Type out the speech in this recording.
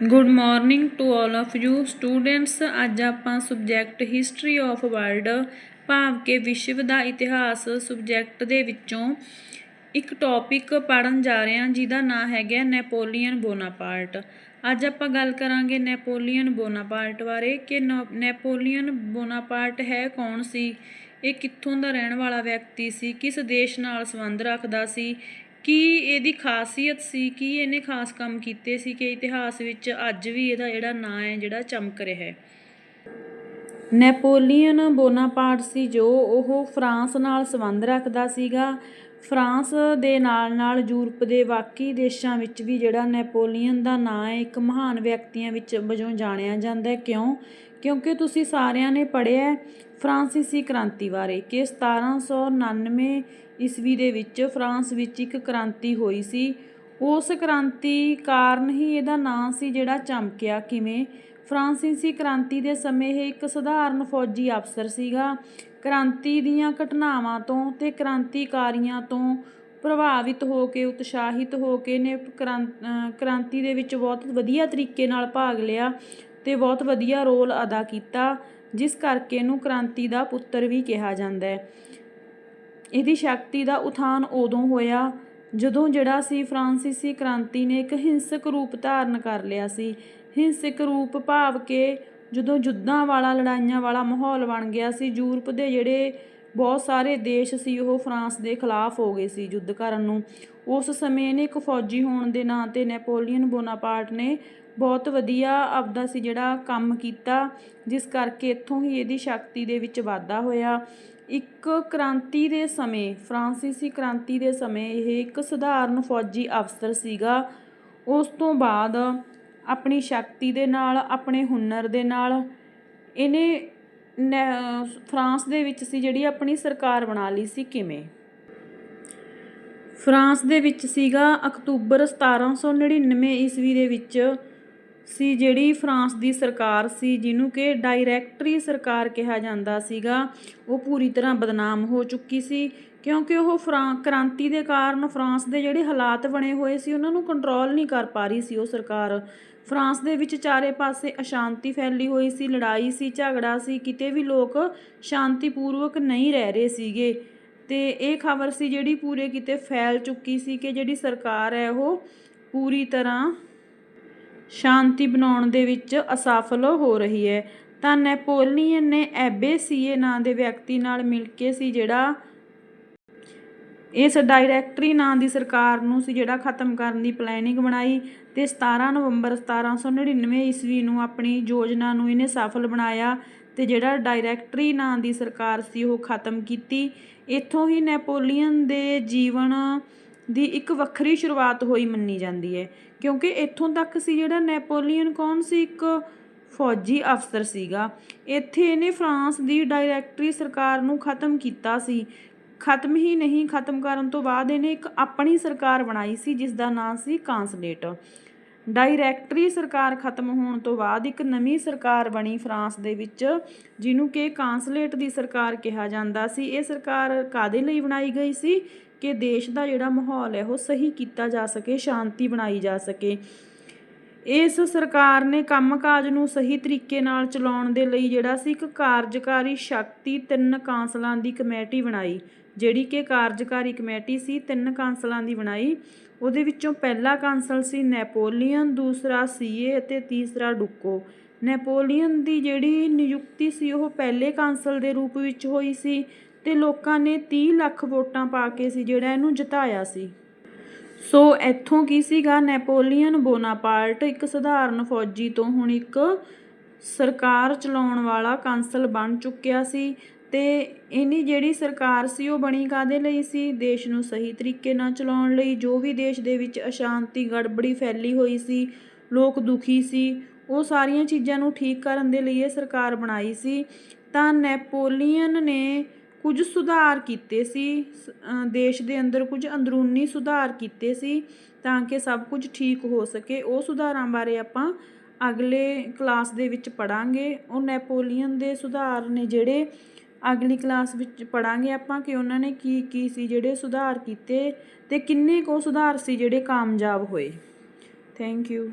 Good morning to all of you students ਅੱਜ ਆਪਾਂ subject history of world ਭਾਵ ਕਿ ਵਿਸ਼ਵ ਦਾ ਇਤਿਹਾਸ ਸਬਜੈਕਟ ਦੇ ਵਿੱਚੋਂ ਇੱਕ ਟੌਪਿਕ ਪੜਨ ਜਾ ਰਹੇ ਹਾਂ, ਜਿਹਦਾ ਨਾਮ ਹੈਗਾ ਨੈਪੋਲੀਅਨ ਬੋਨਾਪਾਰਟ ਅੱਜ ਆਪਾਂ ਗੱਲ ਕਰਾਂਗੇ ਨੈਪੋਲੀਅਨ ਬੋਨਾਪਾਰਟ ਬਾਰੇ ਕਿ ਨੈਪੋਲੀਅਨ ਬੋਨਾਪਾਰਟ ਹੈ ਕੌਣ ਸੀ? ਇਹ ਕਿੱਥੋਂ ਦਾ ਰਹਿਣ ਵਾਲਾ ਵਿਅਕਤੀ ਸੀ? ਕਿਸ ਦੇਸ਼ ਨਾਲ ਸੰਬੰਧ ਰੱਖਦਾ ਸੀ? ਕੀ ਇਹਦੀ ਖਾਸੀਅਤ ਸੀ? ਕੀ ਇਹਨੇ ਖਾਸ ਕੰਮ ਕੀਤੇ ਸੀ? ਕਿ ਇਤਿਹਾਸ ਵਿੱਚ ਅੱਜ ਵੀ ਇਹਦਾ ਜਿਹੜਾ ਨਾਂ ਹੈ, ਜਿਹੜਾ ਚਮਕ ਰਿਹਾ ਹੈ? ਨੈਪੋਲੀਅਨ ਬੋਨਾਪਾਰਟ ਸੀ ਜੋ ਉਹ ਫਰਾਂਸ ਨਾਲ ਸੰਬੰਧ ਰੱਖਦਾ ਸੀਗਾ। ਫਰਾਂਸ ਦੇ ਨਾਲ ਨਾਲ ਯੂਰਪ ਦੇ ਬਾਕੀ ਦੇਸ਼ਾਂ ਵਿੱਚ ਵੀ ਜਿਹੜਾ ਨੈਪੋਲੀਅਨ ਦਾ ਨਾਂ ਹੈ, ਇੱਕ ਮਹਾਨ ਵਿਅਕਤੀਆਂ ਵਿੱਚ ਵਜੋਂ ਜਾਣਿਆ ਜਾਂਦਾ ਹੈ। ਕਿਉਂ? ਕਿਉਂਕਿ ਤੁਸੀਂ ਸਾਰਿਆਂ ਨੇ ਪੜ੍ਹਿਆ ਫਰਾਂਸੀਸੀ ਕ੍ਰਾਂਤੀ ਬਾਰੇ ਕਿ 1799 ਈਸਵੀ ਦੇ ਵਿੱਚ ਫਰਾਂਸ ਵਿੱਚ ਇੱਕ ਕ੍ਰਾਂਤੀ ਹੋਈ ਸੀ। ਉਸ ਕ੍ਰਾਂਤੀ ਕਾਰਨ ਹੀ ਇਹਦਾ ਨਾਂ ਸੀ ਜਿਹੜਾ ਚਮਕਿਆ। ਕਿਵੇਂ? ਫਰਾਂਸੀਸੀ ਕ੍ਰਾਂਤੀ ਦੇ ਸਮੇਂ ਇਹ ਇੱਕ ਸਧਾਰਨ ਫੌਜੀ ਅਫਸਰ ਸੀਗਾ। ਕ੍ਰਾਂਤੀ ਦੀਆਂ ਘਟਨਾਵਾਂ ਤੋਂ ਤੇ ਕ੍ਰਾਂਤੀਕਾਰੀਆਂ ਤੋਂ ਪ੍ਰਭਾਵਿਤ ਹੋ ਕੇ, ਉਤਸ਼ਾਹਿਤ ਹੋ ਕੇ ਨੇ ਕ੍ਰਾਂ- ਕ੍ਰਾਂਤੀ ਦੇ ਵਿੱਚ ਬਹੁਤ ਵਧੀਆ ਤਰੀਕੇ ਨਾਲ ਭਾਗ ਲਿਆ ਤੇ ਬਹੁਤ ਵਧੀਆ ਰੋਲ ਅਦਾ ਕੀਤਾ, ਜਿਸ ਕਰਕੇ ਇਹਨੂੰ ਕ੍ਰਾਂਤੀ ਦਾ ਪੁੱਤਰ ਵੀ ਕਿਹਾ ਜਾਂਦਾ ਹੈ। ਇਹਦੀ ਸ਼ਕਤੀ ਦਾ ਉਥਾਨ ਉਦੋਂ ਹੋਇਆ ਜਦੋਂ ਜਿਹੜਾ ਸੀ, ਫਰਾਂਸੀਸੀ ਕ੍ਰਾਂਤੀ ਨੇ ਇੱਕ ਹਿੰਸਕ ਰੂਪ ਧਾਰਨ ਕਰ ਲਿਆ ਸੀ। ਹਿੰਸਕ ਰੂਪ ਭਾਵ ਕਿ ਜਦੋਂ ਯੁੱਧਾਂ ਵਾਲਾ, ਲੜਾਈਆਂ ਵਾਲਾ ਮਾਹੌਲ ਬਣ ਗਿਆ ਸੀ, ਯੂਰਪ ਦੇ ਜਿਹੜੇ ਬਹੁਤ ਸਾਰੇ ਦੇਸ਼ ਸੀ, ਉਹ ਫਰਾਂਸ ਦੇ ਖਿਲਾਫ ਹੋ ਗਏ ਸੀ ਯੁੱਧ ਕਰਨ ਨੂੰ। ਉਸ ਸਮੇਂ ਇਹਨੇ ਇੱਕ ਫੌਜੀ ਹੋਣ ਦੇ ਨਾਂ ਤੇ ਨੈਪੋਲੀਅਨ ਬੋਨਾਪਾਰਟ ਨੇ ਬਹੁਤ ਵਧੀਆ ਆਪਦਾ ਸੀ ਜਿਹੜਾ ਕੰਮ ਕੀਤਾ, ਜਿਸ ਕਰਕੇ ਇੱਥੋਂ ਹੀ ਇਹਦੀ ਸ਼ਕਤੀ ਦੇ ਵਿੱਚ ਵਾਧਾ ਹੋਇਆ। ਇੱਕ ਕ੍ਰਾਂਤੀ ਦੇ ਸਮੇਂ, ਫਰਾਂਸੀਸੀ ਕ੍ਰਾਂਤੀ ਦੇ ਸਮੇਂ ਇਹ ਇੱਕ ਸਧਾਰਨ ਫੌਜੀ ਅਫਸਰ ਸੀਗਾ। ਉਸ ਤੋਂ ਬਾਅਦ ਆਪਣੀ ਸ਼ਕਤੀ ਦੇ ਨਾਲ, ਆਪਣੇ ਹੁਨਰ ਦੇ ਨਾਲ। ਇਹਨੇ ਨੈ- ਫਰਾਂਸ ਦੇ ਵਿੱਚ ਸੀ ਜਿਹੜੀ ਆਪਣੀ ਸਰਕਾਰ ਬਣਾ ਲਈ ਸੀ ਕਿਵੇਂ? ਫਰਾਂਸ ਦੇ ਵਿੱਚ ਸੀਗਾ ਅਕਤੂਬਰ 1799 ਈਸਵੀ ਦੇ ਵਿੱਚ ਸੀ, ਜਿਹੜੀ ਫਰਾਂਸ ਦੀ ਸਰਕਾਰ ਸੀ, ਜਿਹਨੂੰ ਕਿ ਡਾਇਰੈਕਟਰੀ ਸਰਕਾਰ ਕਿਹਾ ਜਾਂਦਾ ਸੀਗਾ, ਉਹ ਪੂਰੀ ਤਰ੍ਹਾਂ ਬਦਨਾਮ ਹੋ ਚੁੱਕੀ ਸੀ, ਕਿਉਂਕਿ ਉਹ ਫਰਾਂ, ਕ੍ਰਾਂਤੀ ਦੇ ਕਾਰਨ ਫਰਾਂਸ ਦੇ ਜਿਹੜੇ ਹਾਲਾਤ ਬਣੇ ਹੋਏ ਸੀ, ਉਹਨਾਂ ਨੂੰ ਕੰਟਰੋਲ ਨਹੀਂ ਕਰ ਪਾ ਰਹੀ ਸੀ ਉਹ ਸਰਕਾਰ। ਫਰਾਂਸ ਦੇ ਵਿੱਚ ਚਾਰੇ ਪਾਸੇ ਅਸ਼ਾਂਤੀ ਫੈਲੀ ਹੋਈ ਸੀ, ਲੜਾਈ ਸੀ, ਝਗੜਾ ਸੀ, ਕਿਤੇ ਵੀ ਲੋਕ ਸ਼ਾਂਤੀਪੂਰਵਕ ਨਹੀਂ ਰਹਿ ਰਹੇ ਸੀਗੇ। ਤੇ ਇਹ ਖਬਰ ਸੀ ਜਿਹੜੀ ਪੂਰੇ ਕਿਤੇ ਫੈਲ ਚੁੱਕੀ ਸੀ ਕਿ ਜਿਹੜੀ ਸਰਕਾਰ ਹੈ ਉਹ ਪੂਰੀ ਤਰ੍ਹਾਂ ਸ਼ਾਂਤੀ ਬਣਾਉਣ ਦੇ ਵਿੱਚ ਅਸਫਲ ਹੋ ਰਹੀ ਹੈ। ਤਾਂ ਨੈਪੋਲੀਅਨ ਨੇ ਐਬੇ ਐਬੇਸੀਏ ਨਾਂ ਦੇ ਵਿਅਕਤੀ ਨਾਲ ਮਿਲ ਕੇ ਸੀ ਜਿਹੜਾ ਇਸ ਡਾਇਰੈਕਟਰੀ ਨਾਂ ਦੀ ਸਰਕਾਰ ਨੂੰ ਸੀ ਜਿਹੜਾ ਖਤਮ ਕਰਨ ਦੀ ਪਲੈਨਿੰਗ ਬਣਾਈ ਤੇ 17 ਨਵੰਬਰ 1799 ਈਸਵੀ ਨੂੰ ਆਪਣੀ ਯੋਜਨਾ ਨੂੰ ਇਹਨੇ ਸਫਲ ਬਣਾਇਆ ਤੇ ਜਿਹੜਾ ਡਾਇਰੈਕਟਰੀ ਨਾਂ ਦੀ ਸਰਕਾਰ ਸੀ ਉਹ ਖਤਮ ਕੀਤੀ। ਇੱਥੋਂ ਹੀ ਨੈਪੋਲੀਅਨ ਦੇ ਜੀਵਨ ਦੀ ਇੱਕ ਵੱਖਰੀ ਸ਼ੁਰੂਆਤ ਹੋਈ ਮੰਨੀ ਜਾਂਦੀ ਹੈ। ਕਿਉਂਕਿ ਇੱਥੋਂ ਤੱਕ ਸੀ ਜਿਹੜਾ ਨੈਪੋਲੀਅਨ ਕੌਣ ਸੀ? ਇੱਕ ਫੌਜੀ ਅਫਸਰ ਸੀਗਾ। ਇੱਥੇ ਇਹਨੇ ਫਰਾਂਸ ਦੀ ਡਾਇਰੈਕਟਰੀ ਸਰਕਾਰ ਨੂੰ ਖਤਮ ਕੀਤਾ ਸੀ। ਖਤਮ ਹੀ ਨਹੀਂ, ਖਤਮ ਕਰਨ ਤੋਂ ਬਾਅਦ ਇਹਨੇ ਇੱਕ ਆਪਣੀ ਸਰਕਾਰ ਬਣਾਈ ਸੀ ਜਿਸ ਦਾ ਨਾਮ ਸੀ ਕਾਂਸਲੇਟ। ਡਾਇਰੈਕਟਰੀ ਸਰਕਾਰ ਖਤਮ ਹੋਣ ਤੋਂ ਬਾਅਦ ਇੱਕ ਨਵੀਂ ਸਰਕਾਰ ਬਣੀ ਫਰਾਂਸ ਦੇ ਵਿੱਚ, ਜਿਹਨੂੰ ਕਿ ਕਾਂਸਲੇਟ ਦੀ ਸਰਕਾਰ ਕਿਹਾ ਜਾਂਦਾ ਸੀ। ਇਹ ਸਰਕਾਰ ਕਾਦੇ ਲਈ ਬਣਾਈ ਗਈ ਸੀ? ਕਿ ਦੇਸ਼ ਦਾ ਜਿਹੜਾ ਮਾਹੌਲ ਹੈ, ਉਹ ਸਹੀ ਕੀਤਾ ਜਾ ਸਕੇ, ਸ਼ਾਂਤੀ ਬਣਾਈ ਜਾ ਸਕੇ। ਇਸ ਸਰਕਾਰ ਨੇ ਕੰਮਕਾਜ ਨੂੰ ਸਹੀ ਤਰੀਕੇ ਨਾਲ ਚਲਾਉਣ ਦੇ ਲਈ ਜਿਹੜਾ ਸੀ ਇੱਕ ਕਾਰਜਕਾਰੀ ਸ਼ਕਤੀ ਤਿੰਨ ਕਾਂਸਲਾਂ ਦੀ ਕਮੇਟੀ ਬਣਾਈ, ਜਿਹੜੀ ਕਿ ਕਾਰਜਕਾਰੀ ਕਮੇਟੀ ਸੀ, ਤਿੰਨ ਕਾਂਸਲਾਂ ਦੀ ਬਣਾਈ। ਉਹਦੇ ਵਿੱਚੋਂ ਪਹਿਲਾ ਕਾਂਸਲ ਸੀ ਨੈਪੋਲੀਅਨ, ਦੂਸਰਾ ਸੀਏ ਅਤੇ ਤੀਸਰਾ ਡੁੱਕੋ। ਨੈਪੋਲੀਅਨ ਦੀ ਜਿਹੜੀ ਨਿਯੁਕਤੀ ਸੀ, ਉਹ ਪਹਿਲੇ ਕਾਂਸਲ ਦੇ ਰੂਪ ਵਿੱਚ ਹੋਈ ਸੀ। ਅਤੇ ਲੋਕਾਂ ਨੇ 30 ਲੱਖ ਵੋਟਾਂ ਪਾ ਕੇ ਸੀ, ਜਿਹੜਾ ਇਹਨੂੰ ਜਿਤਾਇਆ ਸੀ। ਸੋ ਇੱਥੋਂ ਕੀ ਸੀਗਾ? ਨੈਪੋਲੀਅਨ ਬੋਨਾਪਾਰਟ ਇੱਕ ਸਧਾਰਨ ਫੌਜੀ ਤੋਂ ਹੁਣ ਇੱਕ ਸਰਕਾਰ ਚਲਾਉਣ ਵਾਲਾ ਕਾਂਸਲ ਬਣ ਚੁੱਕਿਆ ਸੀ ਤੇ ਇਹਨੀ ਜਿਹੜੀ ਸਰਕਾਰ ਸੀ, ਉਹ ਬਣੀ ਕਾਦੇ ਲਈ ਸੀ? ਦੇਸ਼ ਨੂੰ ਸਹੀ ਤਰੀਕੇ ਨਾਲ ਚਲਾਉਣ ਲਈ। ਜੋ ਵੀ ਦੇਸ਼ ਦੇ ਵਿੱਚ ਅਸ਼ਾਂਤੀ ਗੜਬੜੀ ਫੈਲੀ ਹੋਈ ਸੀ, ਲੋਕ ਦੁਖੀ ਸੀ, ਉਹ ਸਾਰੀਆਂ ਚੀਜ਼ਾਂ ਨੂੰ ਠੀਕ ਕਰਨ ਦੇ ਲਈ ਇਹ ਸਰਕਾਰ ਬਣਾਈ ਸੀ। ਤਾਂ ਨੈਪੋਲੀਅਨ ਨੇ ਕੁਝ ਸੁਧਾਰ ਕੀਤੇ ਸੀ, ਸ- ਦੇਸ਼ ਦੇ ਅੰਦਰ ਕੁਝ ਅੰਦਰੂਨੀ ਸੁਧਾਰ ਕੀਤੇ ਸੀ ਤਾਂ ਕਿ ਸਭ ਕੁਝ ਠੀਕ ਹੋ ਸਕੇ। ਉਹ ਸੁਧਾਰਾਂ ਬਾਰੇ ਆਪਾਂ ਅਗਲੇ ਕਲਾਸ ਦੇ ਵਿੱਚ ਪੜਾਂਗੇ ਉਹ ਨੈਪੋਲੀਅਨ ਦੇ ਸੁਧਾਰ ਨੇ ਜਿਹੜੇ ਅਗਲੀ ਕਲਾਸ ਵਿੱਚ ਪੜਾਂਗੇ ਆਪਾਂ ਕਿ ਉਹਨਾਂ ਨੇ ਕੀ ਕੀ ਸੀ ਜਿਹੜੇ ਸੁਧਾਰ ਕੀਤੇ ਤੇ ਕਿੰਨੇ ਕੁ ਸੁਧਾਰ ਸੀ ਜਿਹੜੇ ਕਾਮਯਾਬ ਹੋਏ। Thank you